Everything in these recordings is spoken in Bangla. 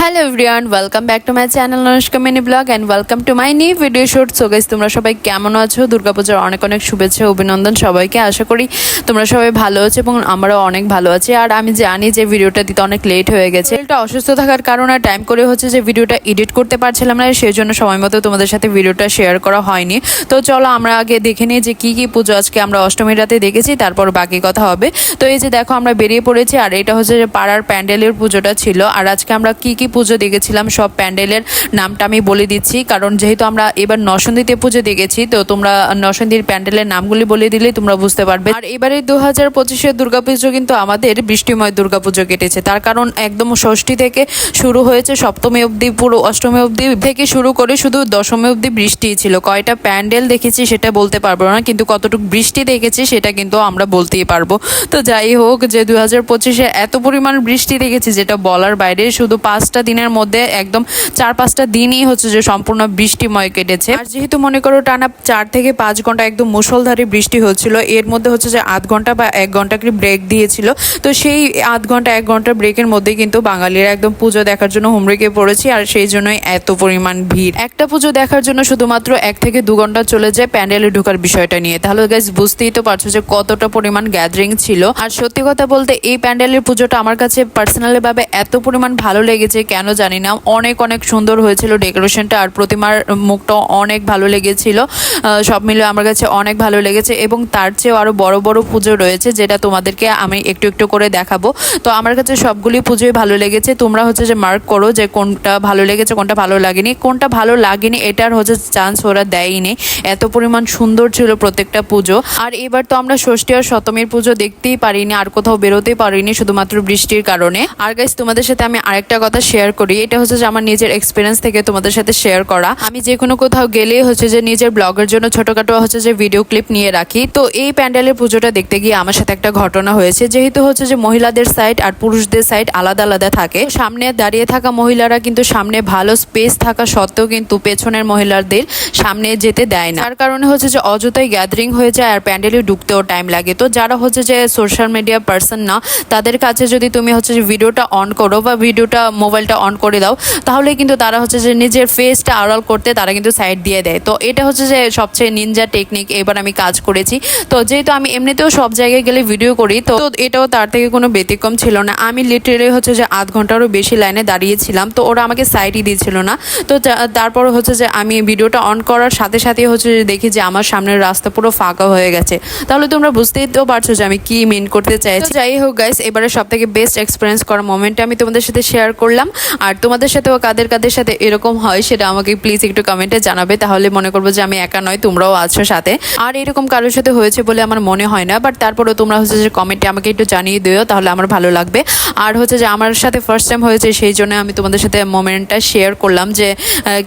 Hello everyone welcome back to my channel Anushka mini vlog and welcome to my new video shoot so guys তোমরা সবাই কেমন আছো? দুর্গাপূজার অনেক অনেক শুভেচ্ছা, অভিনন্দন সবাইকে। আশা করি তোমরা সবাই ভালো আছো এবং আমরাও অনেক ভালো আছি। আর আমি জানি যে ভিডিওটা দিতে অনেক লেট হয়ে গেছে। এটা অসুস্থ থাকার কারণে টাইম করে হচ্ছে যে ভিডিওটা এডিট করতে পারছিলাম না সেই জন্য সময় মতো তোমাদের সাথে ভিডিওটা শেয়ার করা হয়নি। তো চলো আমরা আগে দেখে নিই যে কী কী পুজো আজকে আমরা অষ্টমী রাতে দেখেছি, তারপর বাকি কথা হবে। তো এই যে দেখো আমরা বেরিয়ে পড়েছি, আর এটা হচ্ছে যে পাড়ার প্যান্ডেলের পুজোটা ছিল। আর আজকে আমরা কী কি পুজো দেখেছিলাম সব প্যান্ডেলের নামটা আমি বলে দিচ্ছি। কারণ যেহেতু আমরা এবার নসন্দিতে পুজো দেখেছি তো তোমরা নসন্দির প্যান্ডেলের নামগুলি বলে দিলেই তোমরা বুঝতে পারবে। আর এবারে দু হাজার পঁচিশের দুর্গাপুজো কিন্তু আমাদের বৃষ্টিময় দুর্গাপুজো কেটেছে। তার কারণ একদম ষষ্ঠী থেকে শুরু হয়েছে, সপ্তমী অবধি, পুরো অষ্টমী অবধি থেকে শুরু করে শুধু দশমী অবধি বৃষ্টি ছিল। কয়টা প্যান্ডেল দেখেছি সেটা বলতে পারব না, কিন্তু কতটুকু বৃষ্টি দেখেছি সেটা কিন্তু আমরা বলতেই পারব। তো যাই হোক, যে দু হাজার পঁচিশে এত পরিমাণ বৃষ্টি দেখেছি, যেটা বলার বাইরে শুধু পাঁচটা দিনের মধ্যে একদম চার পাঁচটা দিনই হচ্ছে যে সম্পূর্ণ বৃষ্টিময় কেটেছে। আর যেহেতু মনে করো টানা চার থেকে পাঁচ ঘণ্টা একদম মুষলধারে বৃষ্টি হচ্ছিল, এর মধ্যে হচ্ছে যে আধ ঘণ্টা বা এক ঘণ্টা করে ব্রেক দিয়েছিল, তো সেই আধ ঘণ্টা, এক ঘণ্টা ব্রেকের মধ্যে কিন্তু বাঙালিরা একদম পুজো দেখার জন্য হুমড়িকে পড়েছি, আর সেই জন্যই এত পরিমাণ ভিড়। একটা পুজো দেখার জন্য শুধুমাত্র এক থেকে দু ঘণ্টা চলে যায় প্যান্ডেলে ঢোকার বিষয়টা নিয়ে। তাহলে গাইজ বুঝতেই তো পারছ যে কতটা পরিমাণ গ্যাদারিং ছিল। আর সত্যি কথা বলতে এই প্যান্ডেলের পুজোটা আমার কাছে পার্সোনালি ভাবে এত পরিমাণ ভালো লেগেছে কেন জানি না, অনেক অনেক সুন্দর হয়েছিল ডেকোরেশনটা আর প্রতিমার মুখটা অনেক ভালো লেগেছিল। সব মিলে আমার কাছে অনেক ভালো লেগেছে এবং তার চেয়েও আরও বড় বড় পুজো রয়েছে যেটা তোমাদেরকে আমি একটু একটু করে দেখাবো। তো আমার কাছে সবগুলি পুজোই ভালো লেগেছে। তোমরা হচ্ছে যে মার্ক করো যে কোনটা ভালো লেগেছে, কোনটা ভালো লাগেনি। কোনটা ভালো লাগেনি এটার হচ্ছে চান্স ওরা দেয়নি এত পরিমাণ সুন্দর ছিল প্রত্যেকটা পুজো। আর এবার তো আমরা ষষ্ঠী আর সপ্তমীর পুজো দেখতেই পারিনি, আর কোথাও বেরোতেই পারিনি শুধুমাত্র বৃষ্টির কারণে। আর গাইস তোমাদের সাথে আমি আরেকটা কথা শেয়ার করি। এটা হচ্ছে যে আমার নিজের এক্সপিরিয়েন্স থেকে তোমাদের সাথে শেয়ার করা। আমি যে কোনো কোথাও গেলেই হচ্ছে যে নিজের ব্লগের জন্য ছোটখাটো হচ্ছে যে ভিডিও ক্লিপ নিয়ে রাখি। তো এই প্যান্ডেলের পুজোটা দেখতে গিয়ে আমার সাথে একটা ঘটনা হয়েছে। যেহেতু হচ্ছে যে মহিলাদের সাইড আর পুরুষদের সাইড আলাদা আলাদা থাকে, সামনে দাঁড়িয়ে থাকা মহিলারা কিন্তু সামনে ভালো স্পেস থাকা সত্ত্বেও কিন্তু পেছনের মহিলাদের সামনে যেতে দেয় না। তার কারণে হচ্ছে যে অযথাই গ্যাদারিং হয়ে যায় আর প্যান্ডেলে ঢুকতেও টাইম লাগে। তো যারা হচ্ছে যে সোশ্যাল মিডিয়া পার্সন না, তাদের কাছে যদি তুমি হচ্ছে যে ভিডিওটা অন করো বা ভিডিওটা মোবাইলটা অন করে দাও। তাহলে কিন্তু তারা হচ্ছে যে নিজের ফেসটা আড়াল করতে তারা কিন্তু সাইড দিয়ে দেয়। তো এটা হচ্ছে যে সবচেয়ে নিনজা টেকনিক এবার আমি কাজ করেছি। তো যেহেতু আমি এমনিতেও সব জায়গায় গেলে ভিডিও করি, তো এটাও তার থেকে কোনো ব্যতিক্রম ছিল না। আমি লিটারেলি হচ্ছে যে আধ ঘন্টারও বেশি লাইনে দাঁড়িয়েছিলাম, তো ওরা আমাকে সাইডই দিয়েছিল না। তো তারপর হচ্ছে যে আমি ভিডিওটা অন করার সাথে সাথে হচ্ছে যে দেখি যে আমার সামনের রাস্তা পুরো ফাঁকা হয়ে গেছে। তাহলে তোমরা বুঝতেই তো পারছ যে আমি কি মেন করতে চাইছি। তো যাই হোক গাইস এবারে সব থেকে বেস্ট এক্সপিরিয়েন্স করার মোমেন্টটা আমি তোমাদের সাথে শেয়ার করলাম। আর তোমাদের সাথেও কাদের কাদের সাথে এরকম হয় সেটা আমাকে প্লিজ একটু কমেন্টে জানাবে। তাহলে মনে করব যে আমি একা নয়, তোমরাও আছো সাথে। আর এরকম কারোর সাথে হয়েছে বলে আমার মনে হয় না বাট তারপরেও তোমরা হচ্ছে যে কমেন্টে আমাকে একটু জানিয়ে দিও, তাহলে আমার ভালো লাগবে। আর হচ্ছে যে আমার সাথে ফার্স্ট টাইম হয়েছে সেই জন্য আমি তোমাদের সাথে মোমেন্টটা শেয়ার করলাম যে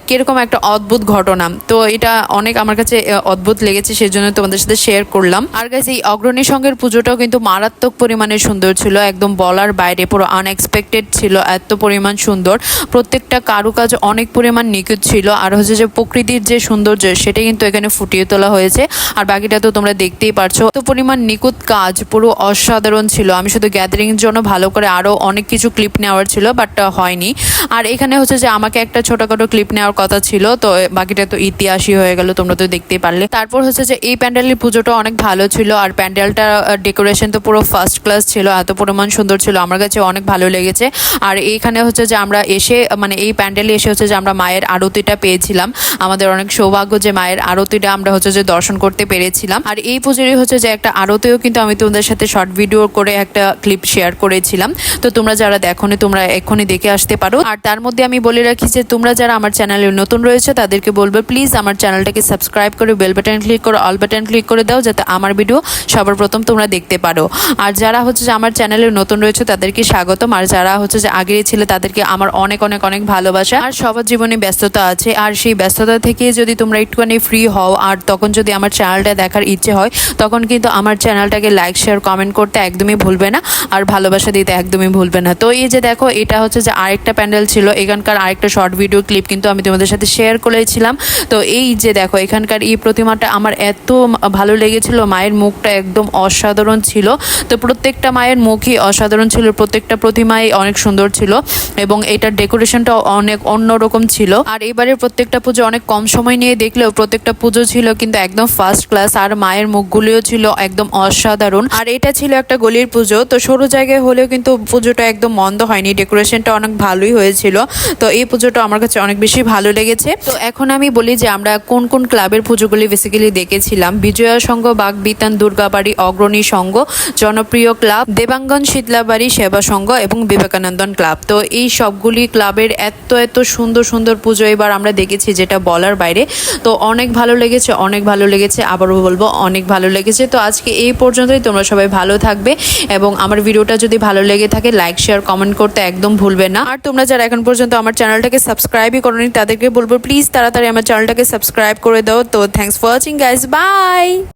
কীরকম একটা অদ্ভুত ঘটনা। তো এটা অনেক আমার কাছে অদ্ভুত লেগেছে, সেই জন্য তোমাদের সাথে শেয়ার করলাম। আর গাইজ এই অগ্রণী সঙ্গের পুজোটাও কিন্তু মারাত্মক পরিমাণে সুন্দর ছিল, একদম বলার বাইরে, পুরো আনএক্সপেক্টেড ছিল, এত পরিমাণ সুন্দর। প্রত্যেকটা কারুকাজ অনেক পরিমাণ নিখুঁত ছিল। আর হচ্ছে যে প্রকৃতির যে সৌন্দর্য সেটা কিন্তু এখানে ফুটিয়ে তোলা হয়েছে। আর বাকিটা তো তোমরা দেখতেই পারছ। এত পরিমাণ নিখুঁত কাজ, পুরো অসাধারণ ছিল। আমি শুধু গ্যাদারিং জন্য ভালো করে আরও অনেক কিছু ক্লিপ নেওয়ার ছিল বাট হয়নি। আর এখানে হচ্ছে যে আমাকে একটা ছোটখাটো ক্লিপ নেওয়ার কথা ছিল, তো বাকিটা তো ইতিহাসই হয়ে গেল, তোমরা তো দেখতেই পারলে। তারপর হচ্ছে যে এই প্যান্ডেলের পুজোটা অনেক ভালো ছিল। আর প্যান্ডেলটা ডেকোরেশন তো পুরো ফার্স্ট ক্লাস ছিল, এত পরিমাণ সুন্দর ছিল, আমার কাছে অনেক ভালো লেগেছে। আর এইখানে হচ্ছে যে আমরা এসে মানে এই প্যান্ডেলে এসে হচ্ছে যে আমরা মায়ের আরতিটা পেয়েছিলাম। আমাদের অনেক সৌভাগ্য যে মায়ের আরতিটা আমরা হচ্ছে যে দর্শন করতে পেরেছিলাম। আর এই পুজোরই হচ্ছে যে একটা আরতিও কিন্তু আমি তোমাদের সাথে শর্ট ভিডিও করে একটা ক্লিপ শেয়ার করেছিলাম। তো তোমরা যারা দেখোনি, তোমরা এক্ষুনি দেখে আসতে পারো। আর তার মধ্যে আমি বলে রাখি যে তোমরা যারা আমার চ্যানেলে নতুন রয়েছে, তাদেরকে বলব প্লিজ আমার চ্যানেলটাকে সাবস্ক্রাইব করে বেল বাটন ক্লিক করে অল বাটন ক্লিক করে দাও, যাতে আমার ভিডিও সবার প্রথম তোমরা দেখতে পারো। আর যারা হচ্ছে যে আমার চ্যানেলে নতুন রয়েছে, তাদেরকে স্বাগতম। আর যারা হচ্ছে যে আগের ছিল তাদেরকে আমার অনেক অনেক অনেক ভালোবাসা। আর সবার জীবনে ব্যস্ততা আছে, আর সেই ব্যস্ততা থেকে যদি তোমরা একটুখানি ফ্রি হও, আর তখন যদি আমার চ্যানেলটা দেখার ইচ্ছে হয়, তখন কিন্তু আমার চ্যানেলটাকে লাইক শেয়ার কমেন্ট করতে একদমই ভুলবে না, আর ভালোবাসা দিতে একদমই ভুলবে না। তো এই যে দেখো, এটা হচ্ছে যে আরেকটা প্যান্ডেল ছিল, এখানকার আরেকটা শর্ট ভিডিও ক্লিপ কিন্তু আমি তোমাদের সাথে শেয়ার করেছিলাম। তো এই যে দেখো, এখানকার এই প্রতিমাটা আমার এত ভালো লেগেছিল, মায়ের মুখটা একদম অসাধারণ ছিল। তো প্রত্যেকটা মায়ের মুখই অসাধারণ ছিল, প্রত্যেকটা প্রতিমাই অনেক সুন্দর ছিল। এবং এটার ডেকোরেশনটা অনেক অন্যরকম ছিল। আর এবারের প্রত্যেকটা পুজো অনেক কম সময় নিয়ে দেখলেও প্রত্যেকটা পুজো ছিল কিন্তু একদম ফার্স্ট ক্লাস আর মায়ের মুখগুলিও ছিল একদম অসাধারণ। আর এটা ছিল একটা গলির পুজো, তো সরু জায়গায় হলেও কিন্তু পুজোটা একদম মন্দ হয়নি, ডেকোরেশনটা অনেক ভালোই হয়েছিল। তো এই পুজোটা আমার কাছে অনেক বেশি ভালো লেগেছে। তো এখন আমি বলি যে আমরা কোন কোন ক্লাবের পুজোগুলি বেসিক্যালি দেখেছিলাম। বিজয়া সংঘ, বাগবিতান, দুর্গাবাড়ি, অগ্রণী সংঘ, জনপ্রিয় ক্লাব, দেবাঙ্গন, শীতলাবাড়ি, সেবা সংঘ এবং বিবেকানন্দন ক্লাব। তো এই সবগুলি ক্লাবের এত এত সুন্দর সুন্দর পুজো এবার আমরা দেখেছি যেটা বলার বাইরে। তো অনেক ভালো লেগেছে, অনেক ভালো লেগেছে, আবারও বলব অনেক ভালো লেগেছে। তো আজকে এই পর্যন্তই, তোমরা সবাই ভালো থাকবে এবং আমার ভিডিওটা যদি ভালো লেগে থাকে, লাইক, শেয়ার, কমেন্ট করতে একদম ভুলবে না। আর তোমরা যারা এখন পর্যন্ত আমার চ্যানেলটাকে সাবস্ক্রাইবই করোনি, তাদেরকে বলব, প্লিজ তাড়াতাড়ি আমার চ্যানেলটাকে সাবস্ক্রাইব করে দাও। তো thanks for watching guys bye